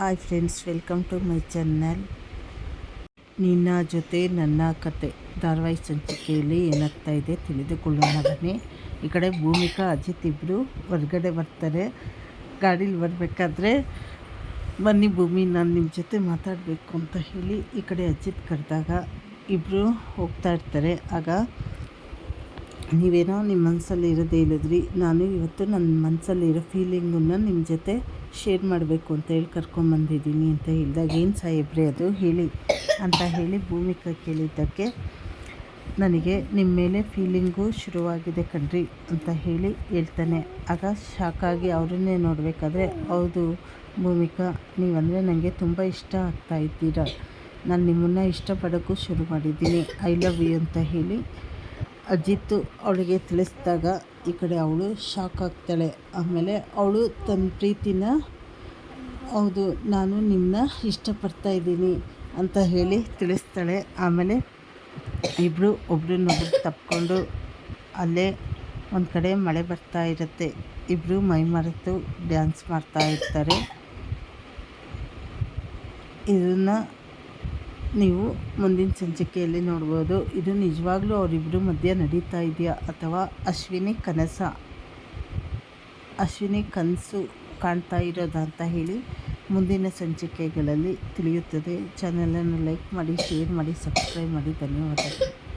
Hi friends welcome to my channel ನಿನ್ನ ಜೊತೆ ನನ್ನ ಕತೆ. ಧಾರಾವಾಹಿ ಸಂಚಿಕೆಯಲ್ಲಿ ಏನಾಗ್ತಾ ಇದೆ ತಿಳಿದುಕೊಳ್ಳೋಣ ಬನ್ನಿ. ಈ ಕಡೆ ಭೂಮಿಕಾ, ಅಜಿತ್ ಇಬ್ಬರು ಹೊರಗಡೆ ಬರ್ತಾರೆ. ಗಾಡೀಲಿ ಬರಬೇಕಾದ್ರೆ ಬನ್ನಿ ಭೂಮಿ, ನಾನು ನಿಮ್ಮ ಜೊತೆ ಮಾತಾಡಬೇಕು ಅಂತ ಹೇಳಿ ಈ ಕಡೆ ಅಜಿತ್ ಕರೆದಾಗ ಇಬ್ಬರು ಹೋಗ್ತಾ ಇರ್ತಾರೆ. ಆಗ ನೀವೇನೋ ನಿಮ್ಮ ಮನಸ್ಸಲ್ಲಿ ಇರೋದೇ ಇಲ್ಲದ್ರಿ ನಾನು ಇವತ್ತು ನನ್ನ ಮನಸ್ಸಲ್ಲಿರೋ ಫೀಲಿಂಗನ್ನು ನಿಮ್ಮ ಜೊತೆ ಶೇರ್ ಮಾಡಬೇಕು ಅಂತ ಹೇಳಿ ಕರ್ಕೊಂಬಂದಿದ್ದೀನಿ ಅಂತ ಹೇಳಿದಾಗ, ಏನು ಸಾಹೇಬ್ರೆ ಅದು? ಹೇಳಿ ಅಂತ ಹೇಳಿ ಭೂಮಿಕಾ ಕೇಳಿದ್ದಕ್ಕೆ ನನಗೆ ನಿಮ್ಮ ಮೇಲೆ ಫೀಲಿಂಗು ಶುರುವಾಗಿದೆ ಕಣ್ರಿ ಅಂತ ಹೇಳಿ ಹೇಳ್ತಾನೆ. ಆಗ ಶಾಕಾಗಿ ಅವರನ್ನೇ ನೋಡಬೇಕಾದ್ರೆ, ಹೌದು ಭೂಮಿಕಾ, ನೀವಂದರೆ ನನಗೆ ತುಂಬ ಇಷ್ಟ ಆಗ್ತಾ ಇದ್ದೀರ. ನಾನು ನಿಮ್ಮನ್ನು ಇಷ್ಟಪಡೋಕ್ಕೂ ಶುರು ಮಾಡಿದ್ದೀನಿ. ಐ ಲವ್ ಯು ಅಂತ ಹೇಳಿ ಅಜಿತ್ತು ಅವಳಿಗೆ ತಿಳಿಸಿದಾಗ ಈ ಕಡೆ ಅವಳು ಶಾಕ್ ಆಗ್ತಾಳೆ. ಆಮೇಲೆ ಅವಳು ತನ್ನ ಪ್ರೀತಿನ, ಹೌದು, ನಾನು ನಿನ್ನ ಇಷ್ಟಪಡ್ತಾ ಇದ್ದೀನಿ ಅಂತ ಹೇಳಿ ತಿಳಿಸ್ತಾಳೆ. ಆಮೇಲೆ ಇಬ್ಬರು ಒಬ್ರನ್ನೊಬ್ರು ತಪ್ಪಿಕೊಂಡು ಅಲ್ಲೇ ಒಂದು ಕಡೆ ಮಳೆ ಬರ್ತಾ ಇರುತ್ತೆ. ಇಬ್ಬರು ಮೈ ಮರೆತು ಡ್ಯಾನ್ಸ್ ಮಾಡ್ತಾ ಇರ್ತಾರೆ. ಇದನ್ನು ನೀವು ಮುಂದಿನ ಸಂಚಿಕೆಯಲ್ಲಿ ನೋಡ್ಬೋದು. ಇದು ನಿಜವಾಗ್ಲೂ ಅವರಿಬ್ಬರು ಮಧ್ಯೆ ನಡೀತಾ ಇದೆಯಾ ಅಥವಾ ಅಶ್ವಿನಿ ಕನಸ? ಅಶ್ವಿನಿ ಕನಸು ಕಾಣ್ತಾ ಇರೋದಾ ಅಂತ ಹೇಳಿ ಮುಂದಿನ ಸಂಚಿಕೆಗಳಲ್ಲಿ ತಿಳಿಯುತ್ತದೆ. ಚಾನಲನ್ನು ಲೈಕ್ ಮಾಡಿ ಶೇರ್ ಮಾಡಿ ಸಬ್ಸ್ಕ್ರೈಬ್ ಮಾಡಿ. ಧನ್ಯವಾದಗಳು.